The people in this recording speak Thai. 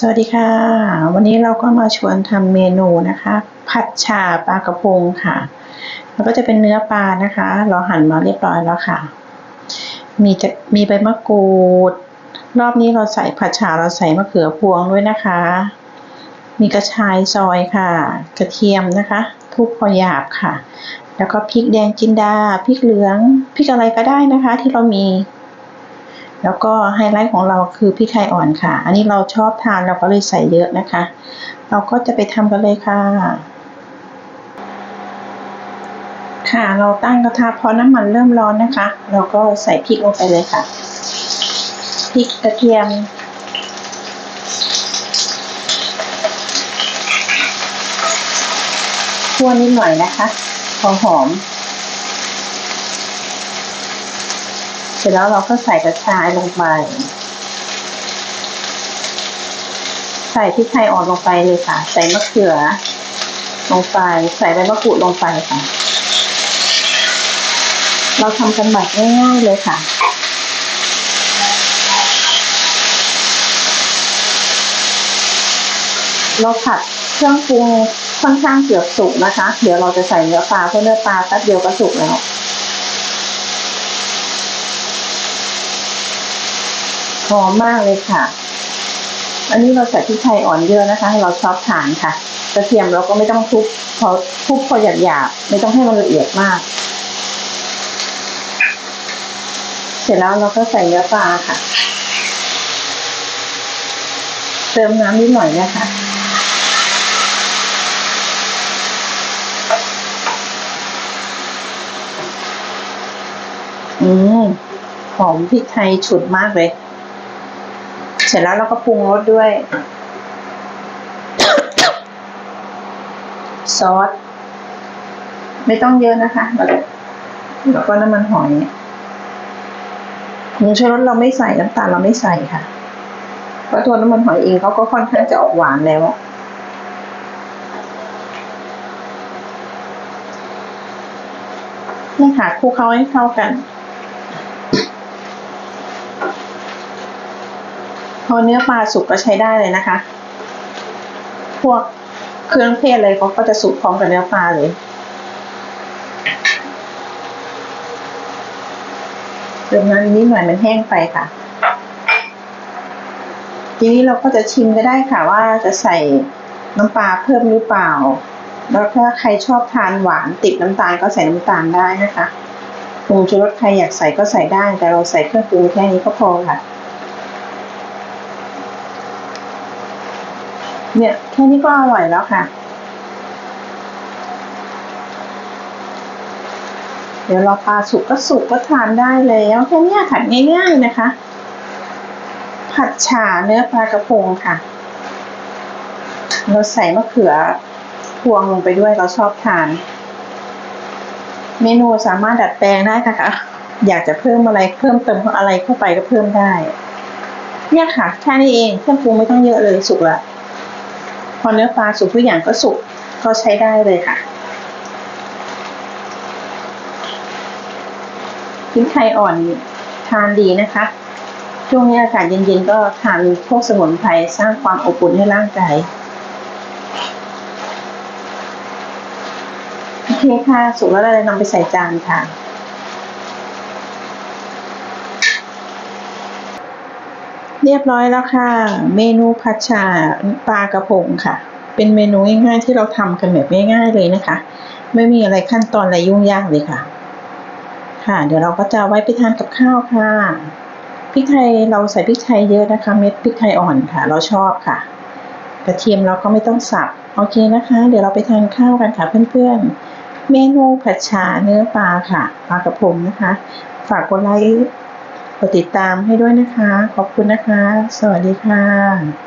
สวัสดีค่ะ วันนี้เราก็มาชวนทำเมนูนะคะ ผัดฉ่าปลากระพงค่ะแล้วก็จะเป็นเนื้อปลานะคะ เราหั่นมาเรียบร้อยแล้วค่ะ มีจะมีใบมะกรูด รอบนี้เราใส่ผัดฉ่าเราใส่มะเขือพวงด้วยนะคะ มีกระชายซอยค่ะ กระเทียมนะคะ ทุบพอหยาบค่ะ แล้วก็พริกแดงจินดาพริกเหลืองพริกอะไรก็ได้นะคะ ที่เรามี แล้วก็ไฮไลท์ของเราคือพริกไทยอ่อนค่ะ อันนี้เราชอบทานเราก็เลยใส่เยอะนะคะ เราก็จะไปทำกันเลยค่ะ ค่ะเราตั้งกระทะพอน้ำมันเริ่มร้อนนะคะ เราก็ใส่พริกลงไปเลยค่ะพริกกระเทียมคั่วนิดหน่อยนะคะพอหอม เส ร็จแล้วเราก็ใส่กระชายลงไป ใส่พริกไทยอ่อนลงไปเลยค่ะ ใส่มะเขือ ลงไป ใส่ใบมะกรูดลงไปค่ะ เราทำกันแบบง่ายๆเลยค่ะเราผัดเครื่องปรุงค่อนข้างเกือบสุกนะคะ เดี๋ยวเราจะใส่เนื้อปลาเพราะเนื้อปลาแป๊บเดียวก็สุกแล้ว หอมมากเลยค่ะ อันนี้เราใส่พริกไทยอ่อนเยอะนะคะเราชอบทานค่ะ กระเทียมเราก็ไม่ต้องทุบพอทุบพอหยาบๆไม่ต้องให้มันละเอียดมาก เสร็จแล้วเราก็ใส่เนื้อปลาค่ะ เติมน้ำนิดหน่อยนะคะอืมหอมพริกไทยฉุดมากเลย เสร็จแล้วเราก็ปรุงรสด้วย ซอส ไม่ต้องเยอะนะคะ แล้วก็น้ำมันหอยผงชูรสเราไม่ใส่น้ำตาลเราไม่ใส่ค่ะ เพราะตัวน้ำมันหอยเองเขาก็ค่อนข้างจะออกหวานแล้วนี่ค่ะคลุกเคล้าให้เข้ากัน พอเนื้อปลาสุกก็ใช้ได้เลยนะคะ พวกเครื่องเทศอะไรเขาก็จะสุกพร้อมกับเนื้อปลาเลย เติมน้ำนิดหน่อยมันแห้งไปค่ะ ทีนี้เราก็จะชิมก็ได้ค่ะว่าจะใส่น้ำปลาเพิ่มหรือเปล่า แล้วถ้าใครชอบทานหวานติดน้ำตาลก็ใส่น้ำตาลได้นะคะปรุงชูรสใครอยากใส่ก็ใส่ได้ แต่เราใส่เครื่องปรุงแค่นี้ก็พอค่ะ เนี่ยแค่นี้ก็อร่อยแล้วค่ะ เดี๋ยวรอปลาสุกก็สุกก็ทานได้แล้วแค่นี้ผัดง่าย ๆนะคะ ผัดฉ่าเนื้อปลากระพงค่ะ เราใส่มะเขือพวงลงไปด้วยเราชอบทาน เมนูสามารถดัดแปลงได้นะคะ อยากจะเพิ่มอะไรเพิ่มเติมอะไรเข้าไปก็เพิ่มได้เนี่ยค่ะแค่นี้เองเครื่องปรุงไม่ต้องเยอะเลยสุกละ พอเนื้อปลาสุกทุกอย่างก็สุกก็ใช้ได้เลยค่ะพริกไทยอ่อนทานดีนะคะ ช่วงนี้อากาศเย็นๆก็ทานพวกสมุนไพรสร้างความอบอุ่นให้ร่างกายโอเคค่ะ สุกแล้วเราจะนำไปใส่จานค่ะ เรียบร้อยแล้วค่ะ เมนูผัดฉ่าปลากระพงค่ะ เป็นเมนูง่ายๆที่เราทำกันแบบง่ายๆเลยนะคะ ไม่มีอะไรขั้นตอนอะไรยุ่งยากเลยค่ะ ค่ะ เดี๋ยวเราก็จะไว้ไปทานกับข้าวค่ะพริกไทยเราใส่พริกไทยเยอะนะคะ เม็ดพริกไทยอ่อนค่ะ เราชอบค่ะ กระเทียมเราก็ไม่ต้องสับโอเคนะคะ เดี๋ยวเราไปทานข้าวกันค่ะเพื่อนๆ เมนูผัดฉาเนื้อปลาค่ะปลากระพงนะคะ ฝากกดไลค์ กดติดตามให้ด้วยนะคะ ขอบคุณนะคะ สวัสดีค่ะ